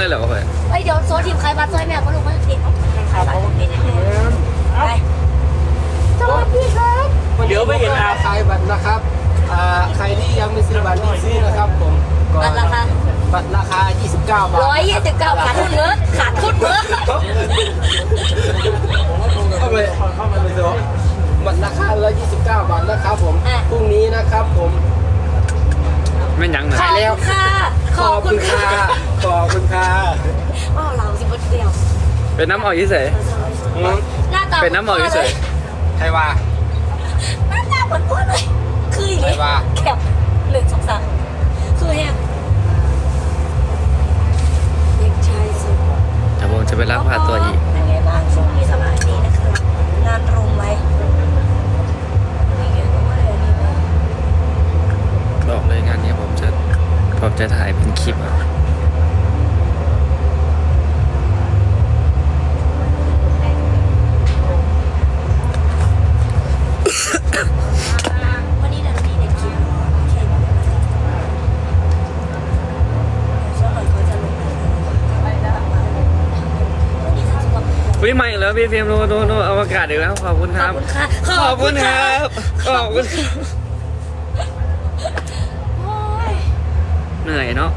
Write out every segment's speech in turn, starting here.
เลยเหรอเพื่อนเฮ้ยเดี๋ยวโซทีมใครบัตรซอยแม่ก็รู้ว่าเด็กใครบัตรเป็นยังไงไปสวัสดีครับเดี๋ยวไปเห็นอาขายบัตรนะครับอ่าใครที่ยังไม่ซื้อบัตรรีบซื้อนะครับผมก็บัตรราคาบัตรราคา 29 บาทร้อยยี่สิบเก้าขาดทุนเนอะขาดทุนเนอะเข้าไปเข้าไปเลยบัตรราคา 129 บาทนะครับผมอะพรุ่งนี้นะครับผมไม่ยั้งหน่ขออยบคุณค่ะขอบคุณค่ะขอบ คุณค่ะอ้าวเราสิบเดียวเป็นน้ำออกยี่เสยหน้าตาเป็นน้ำหมอกเฉยใครว่าหน้าตาเหมือนพ่อเลย คืออย่างใครนี้ว่าแคบหนึ่งสองสามคือแฮงเด็กชายสุดเดี๋ยวผมจะไปรับพาตัวอีกเป็นไงบ้างช่วงนี้สบายดีนะครับงานรุมไหมมีเยอะกว่าเลยนี่บ้างบอกเลยงานนี้ผมจะผมจะถ่ายเป็นคลิปอะ วิ่งมาอีกแล้วพี่เพียมโนโนโนอวกาศอีกแล้วขอบคุณคขอรับบ คุณค่ะขอบคุณครับ ขอบคุณครับโอ้ยเหนื่อยเนาะ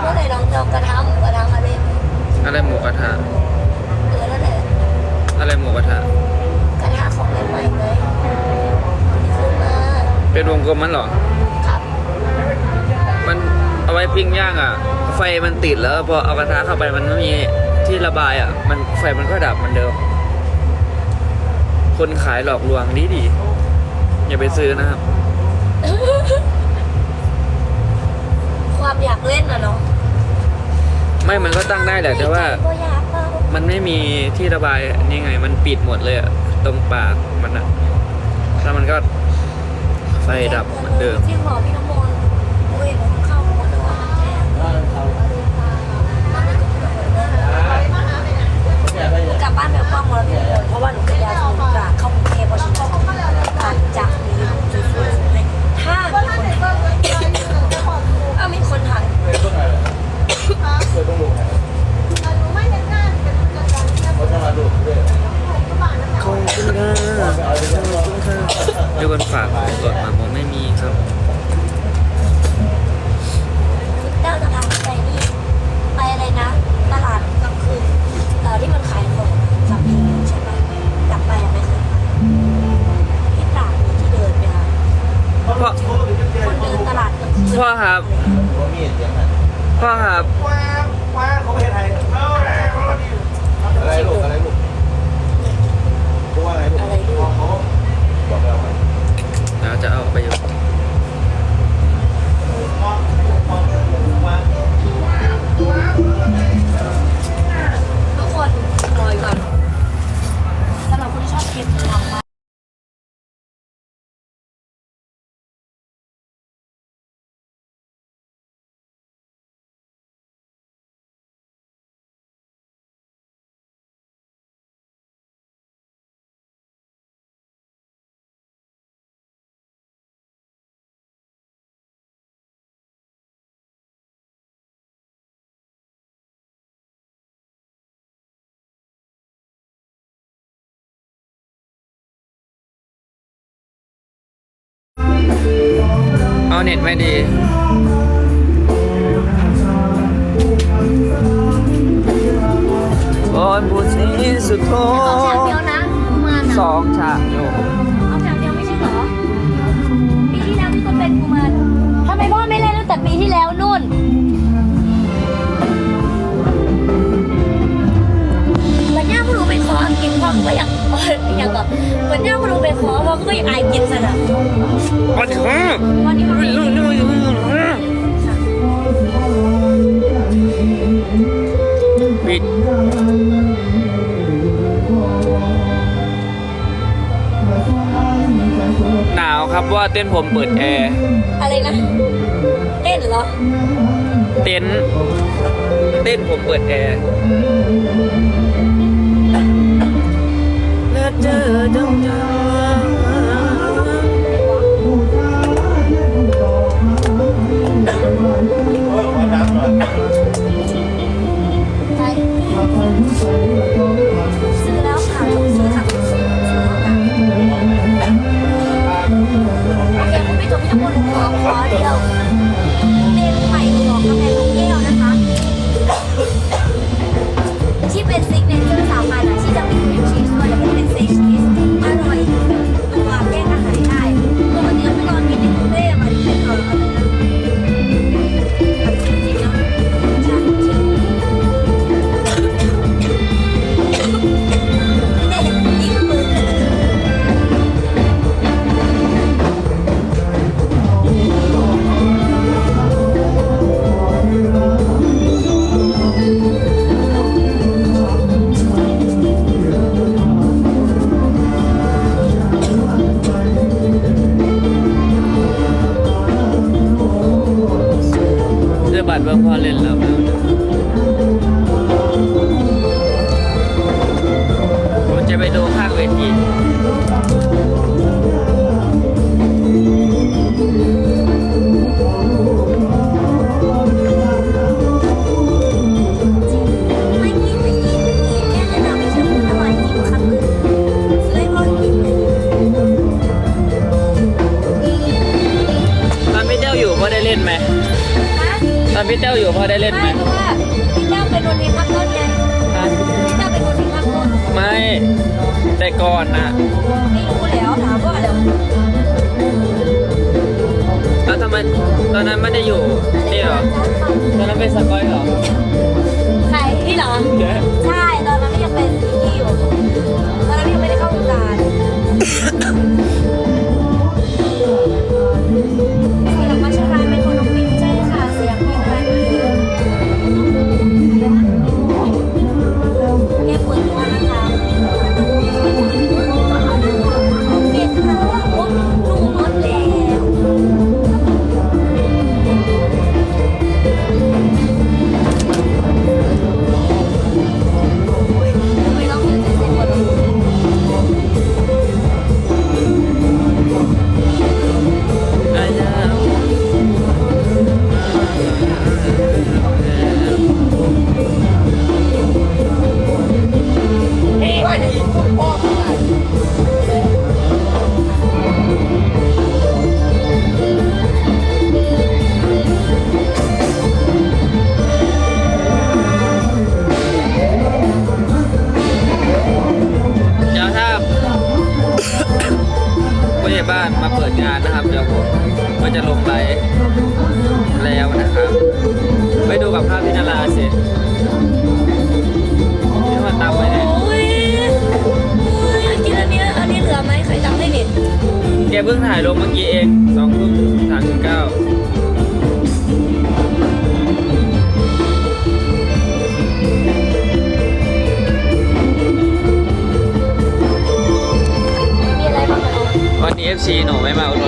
เมื่อไหร่น้องจะเอากระทะหมูกระทะมาเล่นอะไรหมูกระทะเออนั่นแหละอะไรหมูกระทะกระทะของเล่นใหม่เลยที่ซื้อมาเป็นวงกลมมันเหรอ ไฟมันติดแล้วพอเอากระทะเข้าไปมันไม่มีที่ระบายอะ มันไฟมันก็ดับเหมือนเดิม คนขายหลอกลวงดีดีอย่าไปซื้อนะครับ ความอยากเล่นอะเนาะไม่มันก็ตั้งได้แหละแต่ว่าก็อยากเล่ามันไม่มีที่ระบายนี่ไง มันปิดหมดเลยอะตรงปากมันอะแล้วมันก็ไฟดับเหมือนเดิมที่หมอพี่น้ำมนต์ เอาเน็ตไม่ดีบอนผู้สีสุดโทสองฉากเดียวนะกุมารสองฉากอยู่เอาฉากเดียวไม่ใช่เหรอ ปีที่แล้วพี่ก็เป็นกุมารทำไมพ่อไม่เล่นตั้งแต่ปีที่แล้วนู่น ครับว่าเต้นผมเปิดแอร์อะไรนะ เต้นเหรอ เต้นเต้นผมเปิดแอร์เจอดังไป ไม่รู้แล้วถามว่าเดี๋ยวแล้วทำไมตอนนั้นไม่ได้อยู่นี่เหรอตอนนั้นเป็นสกอยเหรอใครพี่เหรอใช่ ตอนนั้นไม่ยังเป็นพี่อยู่ ตอนนั้นพี่ยังไม่ได้เข้าวงการ ชีหนูไม่มาอุดหนุน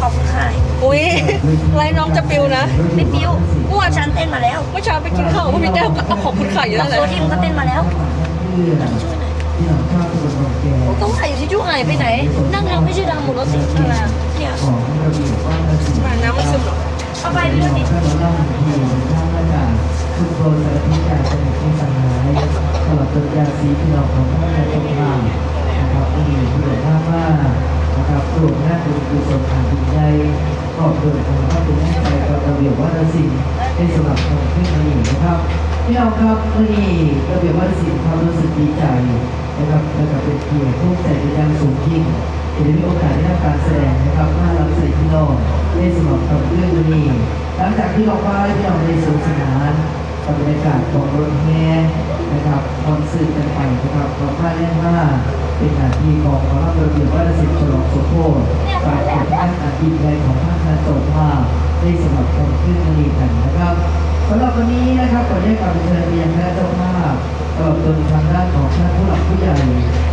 ขอบคุณค่ะอุ้ยไรน้องจะปิวนะไม่ปิ้วเมื่อวานฉันเต้นมาแล้วเมื่อเช้าไปกินข้าวกับพี่แก้วก็เอาของคุณไข่อยู่บอนั่กนแหละโซที่มันก็เต้นมาแล้วช่วยหน่อยต้องใส่อยู่ที่จุ้งไหนไปไหน นั่งทำไม่ใช่ดังหมดรถติดอะไรอะเนี่ยมาน้ำไม่ซึมหรอกเอาไปไม่รถติดคุณโปรดสารพิการสนิทที่สังหายตลอดจนยาสีพี่น้องของท่านในตรงกลางนะครับผู้มีผู้ใหญ่ท่าว่า นะครับกลุ่มหน้าเป็นกุศลทางจิตใจขอบคุณของท่านเป็นให้ใจกับระเบียบวัฒนศิลป์ในสำหรับของเพื่อนนี้นะครับพี่น้องครับนนี้ระเบียบวัฒนศิลป์ความรู้สึกดีใจนะครับและก็เป็นเกียรติภูมิใจเป็นอย่างสูงยิ่งที่ได้มีโอกาสได้รับการแสดงนะครับน่ารักใส่พี่น้องในสำหรับกับเรื่องนี้หลังจากที่เราไปที่เราในสวนสนานกับบรรยากาศของรถแห่นะครับคอนเสิร์ตกันไปนะครับเราพลาดเล่นว่า เป็นหน้าที่ของคณะระเบียบวัฒนศิลป์ฉลองสมโภชการผลงานอาชีพใดของท่านนาโจภาพในสำหรับคนขึ้นนี้กันนะครับสำหรับวันนี้นะครับขอได้กลับเชิญเรียนคณะเจ้าภาพตลอดจนทางด้านของท่านผู้หลักผู้ใหญ่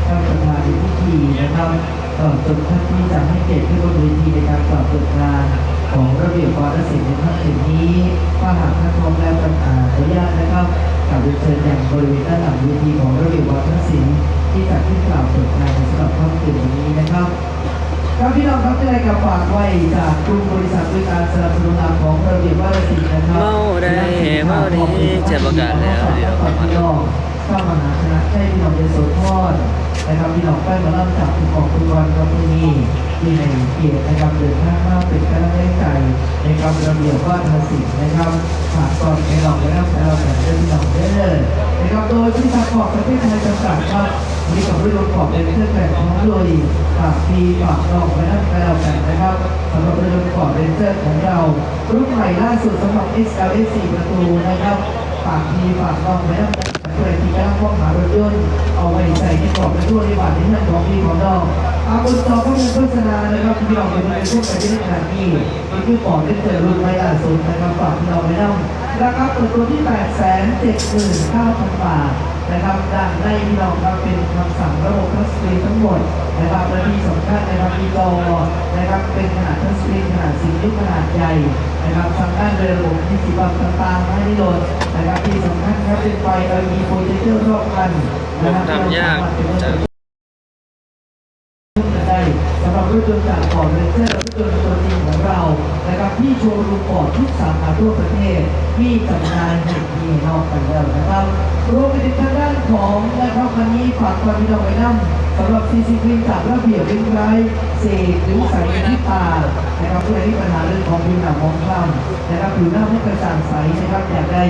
ท่านประธานในพิธีนะครับตลอดจนท่านที่จะให้เกียรติขึ้นบนเวทีในการกล่าวเปิดงานของระเบียบวาทศิลป์ในท่านถึงนี้ถ้าหากท่านพร้อมแล้วประกาศอนุญาตนะครับกลับเชิญอย่างบริเวณด้านหลังเวทีของระเบียบวาทศิลป์ ที่จัดขึ้นกล่าวเปิดงานในสำหรับค่ำคืนวันนี้นะครับครับพี่น้องครับที่ได้กับฝากไว้จากกลุ่มบริษัทบริการสนับสนุนหลักของระเบียบวาทศิลป์นะครับเมาได้เมาดีเจ็บประกาศแล้วเดี๋ยวพี่น้องเข้ามหาชนะใช่พี่น้องจะโสดทอดนะครับพี่น้องใกล้มาเริ่มจากคุณของคุณวันครับที่นี่ที่ในเกียรตินะครับเดินทางมาเป็นกำลังใจในการระเบียบวาทศิลป์นะครับฝากก่อนให้เราได้รับแล้วแต่เรื่องพี่น้องเด้อนะครับโดยบริษัทขอบประเทศไทยจำกัดครับ มีกับเรื่องของเป็นเครื่องแบบของโดยฝากทีฝากนอกไว้นั่นก็แล้วกันนะครับสำหรับเรื่องของเรนเจอร์ของเรา รุ่นใหม่ล่าสุดสำหรับ XLS 4ประตูนะครับฝากทีฝากนอกไว้นั่นเพื่อที่จะข้อหารถยนต์เอาไว้ใส่ในกรอบในทั่วในบาทในเรื่องของทีของนอกอาบนจอก็เป็นโฆษณานะครับที่เราเป็นในพวกไปที่ขนาดนี้นี่คือก่อนที่เจอรุ่นใหม่ล่าสุดนะครับฝากเราไว้นั่ราคาเปิดตัวที่ 879,000 บาท นะครับด้านในพี่น้องครับเป็นคำสั่งระบบทัชสกรีนทั้งหมดนะครับและที่สำคัญนะครับมีจอนะครับเป็นขนาดทัชสกรีนขนาดสิ้นิ้วขนาดใหญ่นะครับสั่งได้โดยระบบที่สีบังต่างๆให้ได้โหลดนะครับที่สำคัญครับเป็นไฟ LED โปรเจคเตอร์รอบคันนะครับทำยากจะได้สำหรับรถยนต์จากฟอร์ดเรนเจอร์รถยนต์ตัวจริงของเรานะครับที่โชว์รูมฟอร์ดทุกสาขาทั่วประเทศมีจำหน่ายให้ที่นอกกันแล้วนะครับ รวมไปถึงทางด้านของนะครับคันนี้ฝากความพี่น้องไว้นำสำหรับซีซีคลีนจากระเบียบเป็นไรเศษหรือใส่ที่ตานะครับเพื่อที่ปัญหาเรื่องของผิวหนังมองคล้ำนะครับผิวหน้าไม่กระจ่างใสนะครับอยากได้